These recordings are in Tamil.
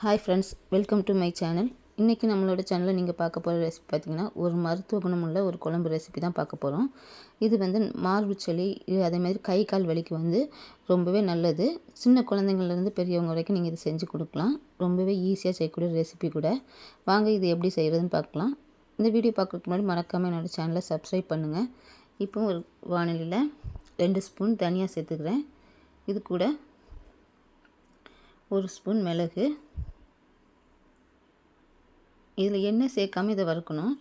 Hi friends welcome to my channel இன்றைக்கி நம்மளோட சேனலில் நீங்கள் பார்க்க போகிற ரெசிபி பார்த்திங்கன்னா ஒரு மருத்துவ குணமுள்ள ஒரு குழம்பு ரெசிபி தான் பார்க்க போகிறோம் இது வந்து மார்பு செளி அதே அதேமாதிரி கை கால் வலிக்கு வந்து ரொம்பவே நல்லது. சின்ன குழந்தைங்கள்லேருந்து பெரியவங்க வரைக்கும் நீங்கள் இது செஞ்சு கொடுக்கலாம். ரொம்பவே ஈஸியாக செய்யக்கூடிய ரெசிபி கூட. வாங்க இது எப்படி செய்கிறதுன்னு பார்க்கலாம். இந்த வீடியோ பார்க்குறதுக்கு முன்னாடி மறக்காமல் என்னோடய சேனலை சப்ஸ்கிரைப் பண்ணுங்கள் இப்போ ஒரு வானிலையில் ரெண்டு ஸ்பூன் தனியாக சேர்த்துக்கிறேன். இது கூட ஒரு ஸ்பூன் மிளகு. இதில் எண்ணெய் சேர்க்காம இதை வறுக்கணும்.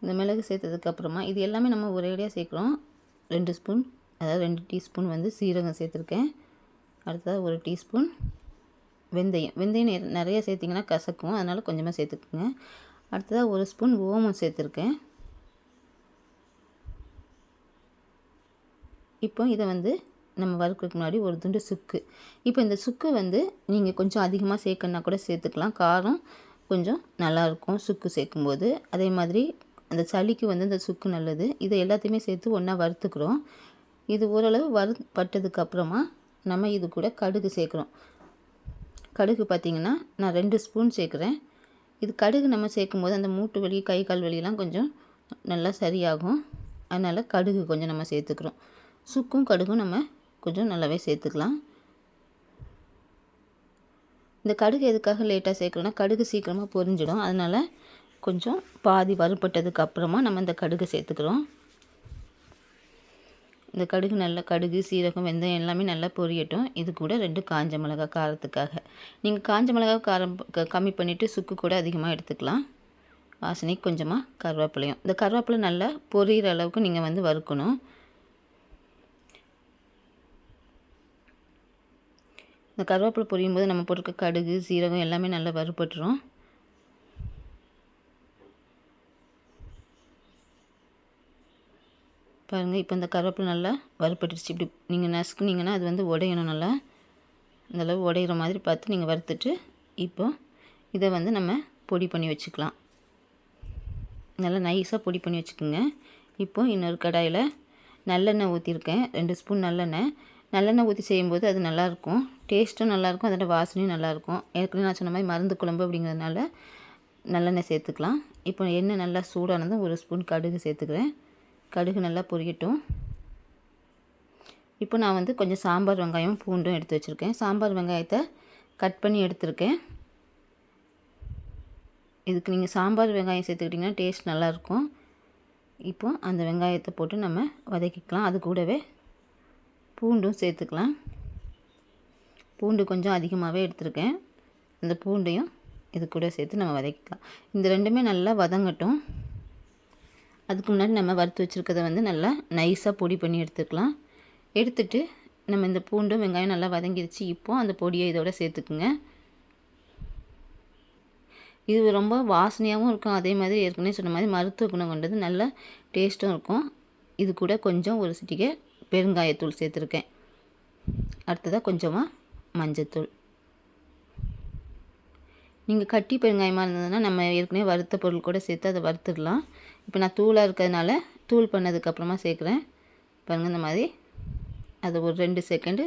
இந்த மிளகு சேர்த்ததுக்கப்புறமா இது எல்லாமே நம்ம ஒரேடியாக சேர்க்குறோம். ரெண்டு ஸ்பூன் அதாவது ரெண்டு டீஸ்பூன் வந்து சீரகம் சேர்த்துருக்கேன். அடுத்ததாக ஒரு டீஸ்பூன் வெந்தயம். வெந்தயம் நிறைய சேர்த்திங்கன்னா கசக்கும். அதனால் கொஞ்சமாக சேர்த்துக்குங்க. அடுத்ததாக ஒரு ஸ்பூன் ஓமம் சேர்த்துருக்கேன். இப்போ இதை வந்து நம்ம வறுக்கிறதுக்கு முன்னாடி ஒரு துண்டு சுக்கு. இப்போ இந்த சுக்கு வந்து நீங்கள் கொஞ்சம் அதிகமாக சேர்க்கணுன்னா கூட சேர்த்துக்கலாம். காரம் கொஞ்சம் நல்லாயிருக்கும் சுக்கு சேர்க்கும்போது. அதே மாதிரி அந்த சளிக்கு வந்து இந்த சுக்கு நல்லது. இதை எல்லாத்தையுமே சேர்த்து ஒன்றா வறுத்துக்கிறோம். இது ஓரளவு வறுப்பட்டதுக்கப்புறமா நம்ம இது கூட கடுகு சேர்க்குறோம். கடுகு பார்த்திங்கன்னா நான் ரெண்டு ஸ்பூன் சேர்க்குறேன். இது கடுகு நம்ம சேர்க்கும்போது அந்த மூட்டு வலி கை கால் வலியெல்லாம் கொஞ்சம் நல்லா சரியாகும். அதனால் கடுகு கொஞ்சம் நம்ம சேர்த்துக்கிறோம். சுக்கும் கடுகும் நம்ம கொஞ்சம் நல்லாவே சேர்த்துக்கலாம். இந்த கடுகு எதுக்காக லேட்டாக சேர்க்குறோன்னா கடுகு சீக்கிரமாக பொரிஞ்சிடும். அதனால் கொஞ்சம் பாதி வறுபட்டதுக்கு அப்புறமா நம்ம இந்த கடுகு சேர்த்துக்கிறோம். இந்த கடுகு நல்லா கடுகு சீரகம் வெந்தயம் எல்லாமே நல்லா பொரியட்டும். இது கூட ரெண்டு காஞ்ச மிளகாய் காரத்துக்காக. நீங்கள் காஞ்ச மிளகாய் காரம் க- கம்மி பண்ணிவிட்டு சுக்கு கூட அதிகமாக எடுத்துக்கலாம். வாசனைக்கு கொஞ்சமாக கருவேப்பிலையும். இந்த கருவேப்பிலை நல்லா பொரியிற அளவுக்கு நீங்கள் வந்து வறுக்கணும். இந்த கருவேப்பிலை பொரியும் போது நம்ம போட்டிருக்க கடுகு சீரகம் எல்லாமே நல்லா வறுபட்டுரும். பாருங்கள் இப்போ இந்த கருவேப்பிலை நல்லா வறுபட்டுருச்சு. இப்படி நீங்கள் நசுக்குனீங்கன்னா அது வந்து உடையணும் நல்லா. இந்தளவு உடையிற மாதிரி பார்த்து நீங்கள் வறுத்துட்டு இப்போ இதை வந்து நம்ம பொடி பண்ணி வச்சுக்கலாம். நல்லா நைஸாக பொடி பண்ணி வச்சுக்கோங்க. இப்போது இன்னொரு கடாயில் நல்லெண்ணெய் ஊற்றிருக்கேன் ரெண்டு ஸ்பூன் நல்லெண்ணெய். நல்லெண்ணெய் ஊற்றி செய்யும்போது அது நல்லாயிருக்கும். டேஸ்ட்டும் நல்லாயிருக்கும் அதோட வாசனையும் நல்லாயிருக்கும். ஏற்கனவே நான் சொன்ன மாதிரி மருந்து குழம்பு அப்படிங்கிறதுனால நல்லெண்ணெய் சேர்த்துக்கலாம். இப்போ எண்ணெய் நல்லா சூடானதும் ஒரு ஸ்பூன் கடுகு சேர்த்துக்கிறேன். கடுகு நல்லா பொரியட்டும். இப்போ நான் வந்து கொஞ்சம் சாம்பார் வெங்காயம் பூண்டும் எடுத்து வச்சுருக்கேன். சாம்பார் வெங்காயத்தை கட் பண்ணி எடுத்திருக்கேன். இதுக்கு நீங்கள் சாம்பார் வெங்காயம் சேர்த்துக்கிட்டிங்கன்னா டேஸ்ட் நல்லாயிருக்கும். இப்போ அந்த வெங்காயத்தை போட்டு நம்ம வதக்கிக்கலாம். அது கூடவே பூண்டும் சேர்த்துக்கலாம். பூண்டு கொஞ்சம் அதிகமாகவே எடுத்திருக்கேன். அந்த பூண்டையும் இது கூட சேர்த்து நம்ம வதக்கிக்கலாம். இந்த ரெண்டுமே நல்லா வதங்கட்டும். அதுக்கு முன்னாடி நம்ம வறுத்து வச்சுருக்கத வந்து நல்லா நைஸாக பொடி பண்ணி எடுத்துக்கலாம். எடுத்துட்டு நம்ம இந்த பூண்டும் வெங்காயம் நல்லா வதங்கிடுச்சு இப்போது அந்த பொடியை இதோட சேர்த்துக்குங்க. இது ரொம்ப வாசனையாகவும் இருக்கும். அதே மாதிரி ஏற்கனவே சொன்ன மாதிரி மருத்துவ குணம் கொண்டது. நல்ல டேஸ்ட்டும் இருக்கும். இது கூட கொஞ்சம் ஒரு சிட்டிகை பெருங்காயத்தூள் சேர்த்துருக்கேன். அடுத்ததாக கொஞ்சமாக மஞ்சத்தூள். நீங்கள் கட்டி பெருங்காயமாக இருந்ததுன்னா நம்ம ஏற்கனவே வறுத்த பொருள் கூட சேர்த்து அதை வறுத்துடலாம். இப்போ நான் தூளாக இருக்கிறதுனால தூள் பண்ணதுக்கப்புறமா சேர்க்குறேன். பாருங்கள் இந்த மாதிரி அதை ஒரு ரெண்டு செகண்டு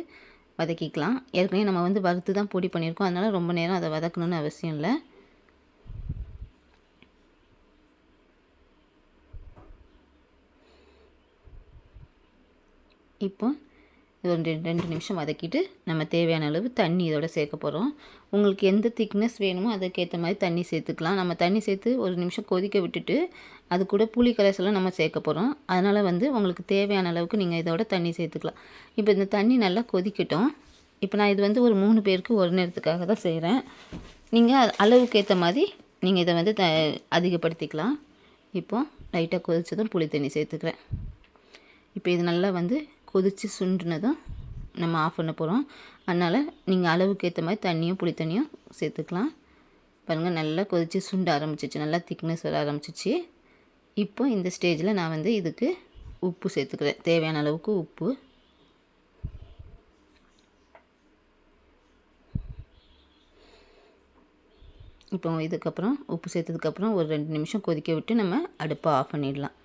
வதக்கிக்கலாம். ஏற்கனவே நம்ம வந்து வறுத்து தான் பொடி பண்ணியிருக்கோம். அதனால் ரொம்ப நேரம் அதை வதக்கணும்னு அவசியம் இல்லை. இப்போ ஒரு ரெண்டு ரெண்டு நிமிஷம் வதக்கிட்டு நம்ம தேவையான அளவு தண்ணி இதோட சேர்க்க போகிறோம் உங்களுக்கு எந்த திக்னஸ் வேணுமோ அதுக்கேற்ற மாதிரி தண்ணி சேர்த்துக்கலாம். நம்ம தண்ணி சேர்த்து ஒரு நிமிஷம் கொதிக்க விட்டுட்டு அது கூட புளி கரைசலும் நம்ம சேர்க்க போகிறோம் அதனால் வந்து உங்களுக்கு தேவையான அளவுக்கு நீங்கள் இதோட தண்ணி சேர்த்துக்கலாம். இப்போ இந்த தண்ணி நல்லா கொதிக்கட்டும். இப்போ நான் இது வந்து ஒரு மூணு பேருக்கு ஒரு நேரத்துக்காக தான் செய்கிறேன் நீங்கள் அளவுக்கு ஏற்ற மாதிரி நீங்கள் இதை வந்து த அதிகப்படுத்திக்கலாம். இப்போ லைட்டாக கொதித்ததும் புளி தண்ணி சேர்த்துக்கிறேன். இப்போ இது நல்லா வந்து கொதித்து சுண்டுனதும் நம்ம ஆஃப் பண்ண போகிறோம் அதனால் நீங்கள் அளவுக்கு ஏற்ற மாதிரி தண்ணியும் புளி தண்ணியும் சேர்த்துக்கலாம். பாருங்கள் நல்லா கொதித்து சுண்ட ஆரம்பிச்சிச்சு. நல்லா திக்னஸ் வர ஆரம்பிச்சிச்சு. இப்போ இந்த ஸ்டேஜில் நான் வந்து இதுக்கு உப்பு சேர்த்துக்கிறேன். தேவையான அளவுக்கு உப்பு. இப்போ இதுக்கப்புறம் உப்பு சேர்த்ததுக்கப்புறம் ஒரு ரெண்டு நிமிஷம் கொதிக்க விட்டு நம்ம அடுப்பை ஆஃப் பண்ணிடலாம்.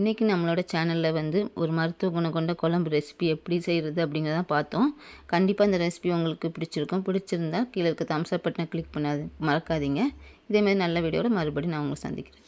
இன்றைக்கி நம்மளோட சேனலில் வந்து ஒரு மருத்துவ குணம் கொண்ட குழம்பு ரெசிபி எப்படி செய்கிறது அப்படிங்கிறத பார்த்தோம். கண்டிப்பாக இந்த ரெசிபி உங்களுக்கு பிடிச்சிருக்கும். பிடிச்சிருந்தா கீழே இருக்க தம்ஸ் அப் பட்டனை கிளிக் பண்ணாது மறக்காதீங்க. இதேமாதிரி நல்ல வீடியோட மறுபடியும் நான் உங்களை சந்திக்கிறேன்.